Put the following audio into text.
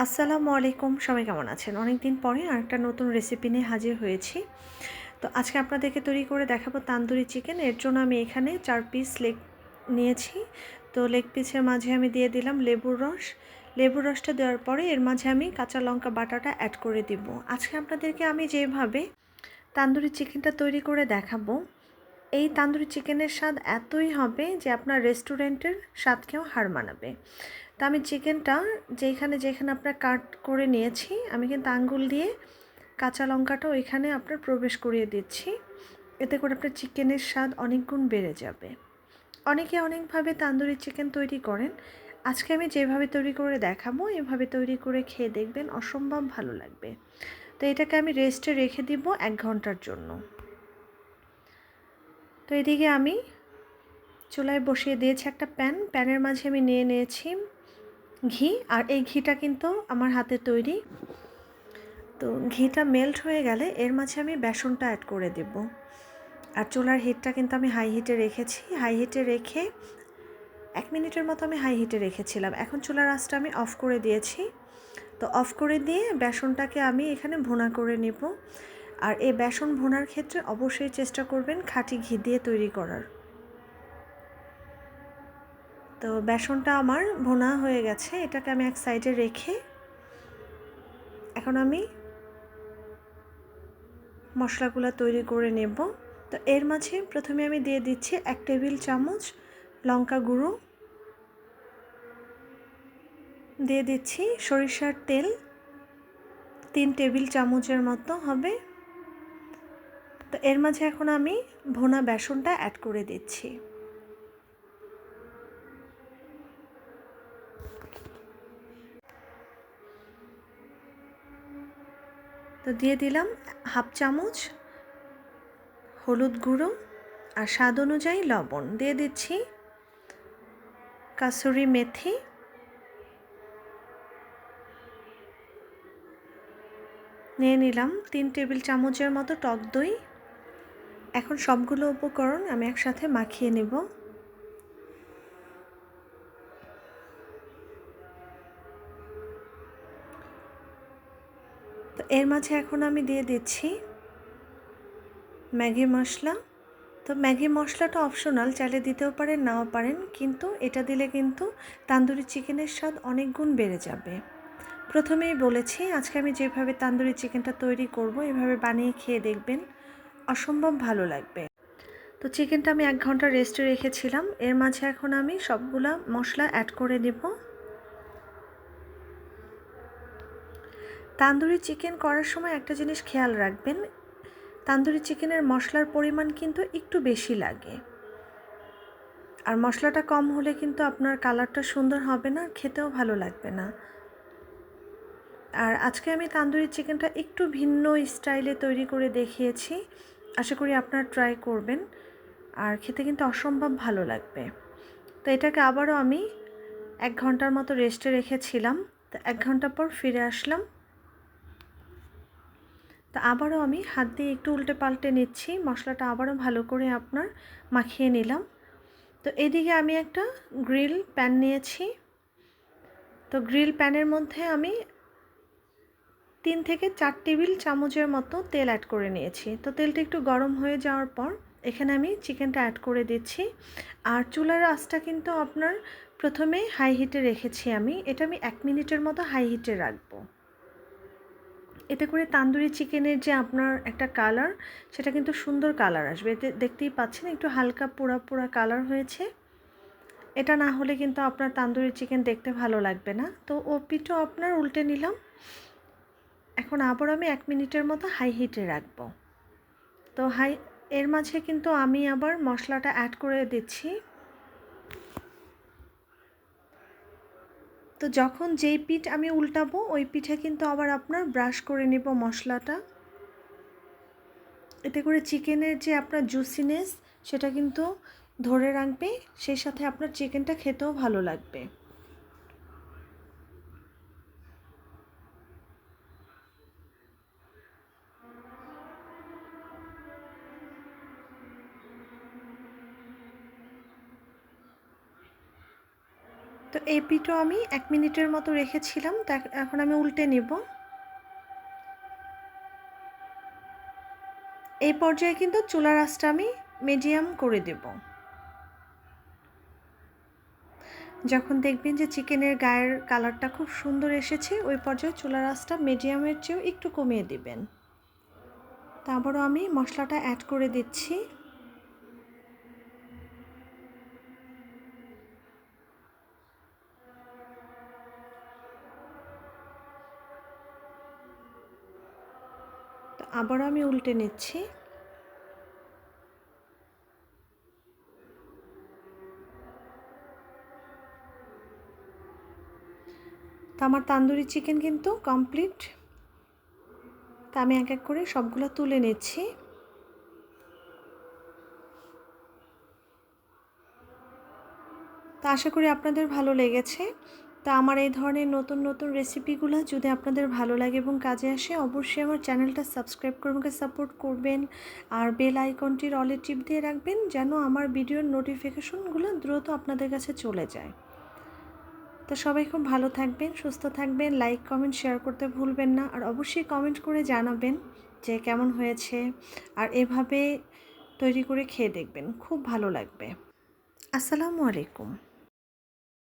আসসালামু আলাইকুম, সবাই কেমন আছেন? অনেক দিন পরে আরেকটা নতুন রেসিপি নিয়ে হাজির হয়েছি। তো আজকে আপনাদেরকে তৈরি করে দেখাবো তান্দুরি চিকেন এর জন্য আমি এখানে চার পিস লেগ নিয়েছি। তো লেগ পিসের মাঝে আমি দিয়ে দিলাম লেবুর রস। লেবুর রসটা দেওয়ার পরে এর মাঝে আমি কাঁচা লঙ্কা বাটাটা অ্যাড করে দিব। আজকে আপনাদেরকে আমি যেভাবে তান্দুরি চিকেনটা তৈরি করে দেখাবো, এই তান্দুরি চিকেনের স্বাদ এতই হবে যে আপনার রেস্টুরেন্টের স্বাদকেও হার মানাবে। তা আমি চিকেনটা যেখানে যেখানে আপনার কাট করে নিয়েছি, আমি কিন্তু আঙ্গুল দিয়ে কাঁচা লঙ্কাটা ওইখানে আপনার প্রবেশ করিয়ে দিচ্ছি। এতে করে আপনার চিকেনের স্বাদ অনেক গুণ বেড়ে যাবে। অনেকে অনেকভাবে তান্দুরি চিকেন তৈরি করেন। আজকে আমি যেভাবে তৈরি করে দেখাবো, এভাবে তৈরি করে খেয়ে দেখবেন অসম্ভব ভালো লাগবে। তো এটাকে আমি রেস্টে রেখে দিব এক ঘণ্টার জন্য। তো এদিকে আমি চুলায় বসিয়ে দিয়েছি একটা প্যান। প্যানের মাঝে আমি নিয়ে নিয়েছি ঘি, আর এই ঘিটা কিন্তু আমার হাতে তৈরি। তো ঘিটা মেল্ট হয়ে গেলে এর মাঝে আমি বেসনটা অ্যাড করে দেব। আর চুলার হিটটা কিন্তু আমি হাই হিটে রেখেছি। হাই হিটে রেখে এক মিনিটের মতো আমি হাই হিটে রেখেছিলাম। এখন চুলার আঁচটা আমি অফ করে দিয়েছি। তো অফ করে দিয়ে বেসনটাকে আমি এখানে ভুনা করে নেব। আর এই বেসন ভোনার ক্ষেত্রে অবশ্যই চেষ্টা করবেন খাঁটি ঘি দিয়ে তৈরি করার। তো বেসনটা আমার ভোনা হয়ে গেছে, এটাকে আমি এক সাইডে রেখে এখন আমি মশলাগুলো তৈরি করে নেব। তো এর মাঝে প্রথমে আমি দিয়ে দিচ্ছি এক টেবিল চামচ লঙ্কা গুঁড়ো। দিয়ে দিচ্ছি সরিষার তেল, তিন টেবিল চামচের মতো হবে। তো এর মাঝে এখন আমি ভোনা বেসনটা অ্যাড করে দিচ্ছি। তো দিয়ে দিলাম হাফ চামচ হলুদ গুঁড়ো আর স্বাদ অনুযায়ী লবণ। দিয়ে দিচ্ছি কাসুরি মেথি। নিয়ে নিলাম তিন টেবিল চামচের মতো টক দই। এখন সবগুলো উপকরণ আমি একসাথে মাখিয়ে নেব। এর মাঝে এখন আমি দিয়ে দিচ্ছি ম্যাগি মশলা। তো ম্যাগি মশলাটা অপশনাল চাইলে দিতেও পারেন, নাও পারেন, কিন্তু এটা দিলে কিন্তু তান্দুরি চিকেনের স্বাদ অনেক গুণ বেড়ে যাবে। প্রথমেই বলেছি, আজকে আমি যেভাবে তান্দুরি চিকেনটা তৈরি করব, এভাবে বানিয়ে খেয়ে দেখবেন অসম্ভব ভালো লাগবে। তো চিকেনটা আমি এক ঘণ্টা রেস্টে রেখেছিলাম, এর মাঝে এখন আমি সবগুলা মশলা অ্যাড করে দেবো তান্দুরি চিকেন করার সময় একটা জিনিস খেয়াল রাখবেন, তান্দুরি চিকেনের মশলার পরিমাণ কিন্তু একটু বেশি লাগে। আর মশলাটা কম হলে কিন্তু আপনার কালারটা সুন্দর হবে না, খেতেও ভালো লাগবে না। আর আজকে আমি তান্দুরি চিকেনটা একটু ভিন্ন স্টাইলে তৈরি করে দেখিয়েছি, আশা করি আপনারা ট্রাই করবেন। আর খেতে কিন্তু অসম্ভব ভালো লাগবে। তো এটাকে আবারও আমি এক ঘণ্টার মতো রেস্টে রেখেছিলাম, তো এক ঘণ্টা পর ফিরে আসলাম। তো আবারও আমি হাত দিয়ে একটু উল্টে পাল্টে নিচ্ছি, মশলাটা আবারও ভালো করে আপনার মাখিয়ে নিলাম। তো এদিকে আমি একটা গ্রিল প্যান নিয়েছি। তো গ্রিল প্যানের মধ্যে আমি তিন থেকে চার টেবিল চামচের মতো তেল অ্যাড করে নিয়েছি। তো তেলটা একটু গরম হয়ে যাওয়ার পর এখানে আমি চিকেনটা অ্যাড করে দিচ্ছি। আর চুলার আঁচটা কিন্তু আপনার প্রথমে হাই হিটে রেখেছি আমি। এটা আমি এক মিনিটের মতো হাই হিটে রাখব। এতে করে তান্দুরি চিকেনের যে আপনার একটা কালার সেটা কিন্তু সুন্দর কালার আসবে। এতে দেখতেই পাচ্ছেন একটু হালকা পোড়া পোড়া কালার হয়েছে। এটা না হলে কিন্তু আপনার তান্দুরি চিকেন দেখতে ভালো লাগবে না। তো ও আপনার উল্টে নিলাম। এখন আবার আমি এক মিনিটের মতো হাই হিটে রাখব। তো হাই এর মাঝে কিন্তু আমি আবার মশলাটা অ্যাড করে দিচ্ছি। তো যখন যেই পিঠ আমি উল্টাবো, ওই পিঠে কিন্তু আবার আপনার ব্রাশ করে নেব মশলাটা। এতে করে চিকেনের যে আপনার জুসিনেস সেটা কিন্তু ধরে রাখবে, সেই সাথে আপনার চিকেনটা খেতেও ভালো লাগবে। তো এই পিঠও আমি এক মিনিটের মতো রেখেছিলাম, তা এখন আমি উল্টে নেব। এই পর্যায়ে কিন্তু চুলার আঁচটা আমি মিডিয়াম করে দেব। যখন দেখবেন যে চিকেনের গায়ের কালারটা খুব সুন্দর এসেছে, ওই পর্যায়ে চুলার আঁচটা মিডিয়ামের চেয়েও একটু কমিয়ে দিবেন। তারপরও আমি মশলাটা অ্যাড করে দিচ্ছি। তো আবারও আমি উল্টে নিচ্ছি। তো আমার তান্দুরি চিকেন কিন্তু কমপ্লিট। তা আমি এক এক করে সবগুলো তুলে নিচ্ছি। তা আশা করি আপনাদের ভালো লেগেছে। তো আমার এই ধরনের নতুন নতুন রেসিপিগুলো যদি আপনাদের ভালো লাগে এবং কাজে আসে, অবশ্যই আমার চ্যানেলটা সাবস্ক্রাইব করে আমাকে সাপোর্ট করবেন। আর বেল আইকনটির অলে টিপ দিয়ে রাখবেন যেন আমার ভিডিওর নোটিফিকেশনগুলো দ্রুত আপনাদের কাছে চলে যায়। তো সবাই খুব ভালো থাকবেন, সুস্থ থাকবেন লাইক কমেন্ট শেয়ার করতে ভুলবেন না। আর অবশ্যই কমেন্ট করে জানাবেন যে কেমন হয়েছে। আর এভাবে তৈরি করে খেয়ে দেখবেন। খুব ভালো লাগবে। আসসালামু আলাইকুম।